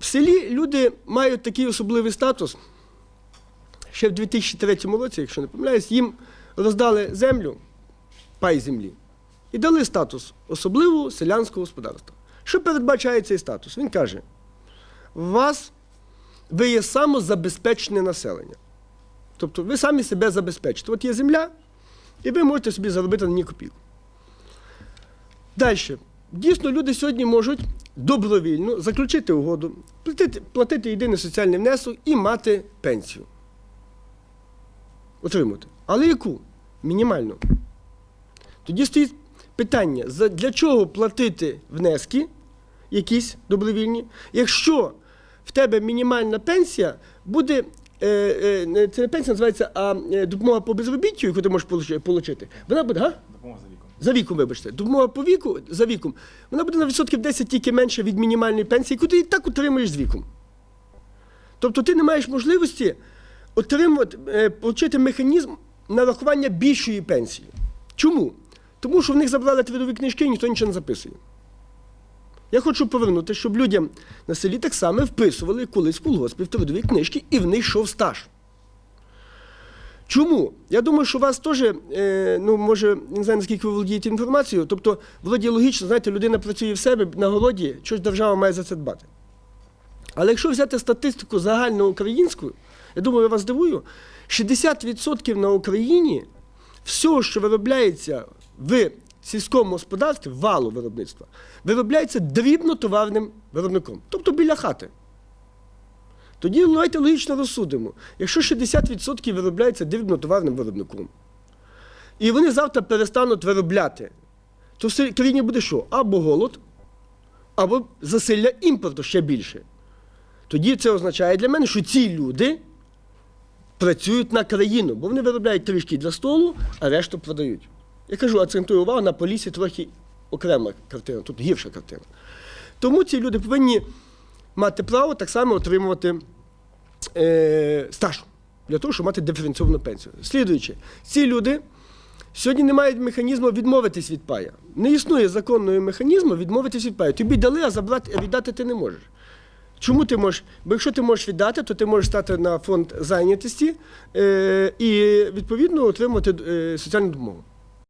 В селі люди мають такий особливий статус. Ще в 2003 році, якщо не помиляюсь, їм роздали землю, пай землі, і дали статус особливого селянського господарства. Що передбачає цей статус? Він каже: у вас ви є самозабезпечене населення. Тобто ви самі себе забезпечите. От є земля, і ви можете собі заробити на ній копійку. Далі. Дійсно, люди сьогодні можуть добровільно заключити угоду, платити, платити єдиний соціальний внесок і мати пенсію. Отримати. Але яку? Мінімальну. Тоді стоїть питання: для чого платити внески, якісь добровільні, якщо в тебе мінімальна пенсія буде. е, е, Це не пенсія називається, а е, допомога по безробіттю, яку ти можеш отримати, вона буде, га? Допомога за. За віком, вибачте. Допомога по віку за віком, вона буде на відсотків 10 тільки менше від мінімальної пенсії, яку ти і так отримуєш з віком. Тобто ти не маєш можливості отримувати, е, отримати механізм нарахування більшої пенсії. Чому? Тому що в них забрали трудові книжки і ніхто нічого не записує. Я хочу повернути, щоб людям на селі так само вписували колись в колгоспі трудові книжки, і в них йшов стаж. Чому? Я думаю, що у вас теж, е, ну, може, не знаю, наскільки ви володієте інформацією, тобто, вроді логічно, знаєте, людина працює в себе на городі, що ж держава має за це дбати. Але якщо взяти статистику загальноукраїнську, я думаю, я вас здивую, 60% на Україні всього, що виробляється в сільському господарстві, валу виробництва, виробляється дрібнотоварним виробником, тобто біля хати. Тоді ну, давайте логічно розсудимо. Якщо 60% виробляється дрібнотоварним виробником, і вони завтра перестануть виробляти, то в країні буде що? Або голод, або засилля імпорту ще більше. Тоді це означає для мене, що ці люди працюють на країну, бо вони виробляють трішки для столу, а решту продають. Я кажу, акцентую увагу на полісі трохи окрема картина, тут гірша картина. Тому ці люди повинні мати право так само отримувати е, стаж для того, щоб мати диференційовану пенсію. Слідуючи, ці люди сьогодні не мають механізму відмовитись від пая. Не існує законного механізму відмовитись від паю. Тобі дали, а забрати, віддати ти не можеш. Чому ти можеш? Бо якщо ти можеш віддати, то ти можеш стати на фонд зайнятості е, і відповідно отримувати е, соціальну допомогу.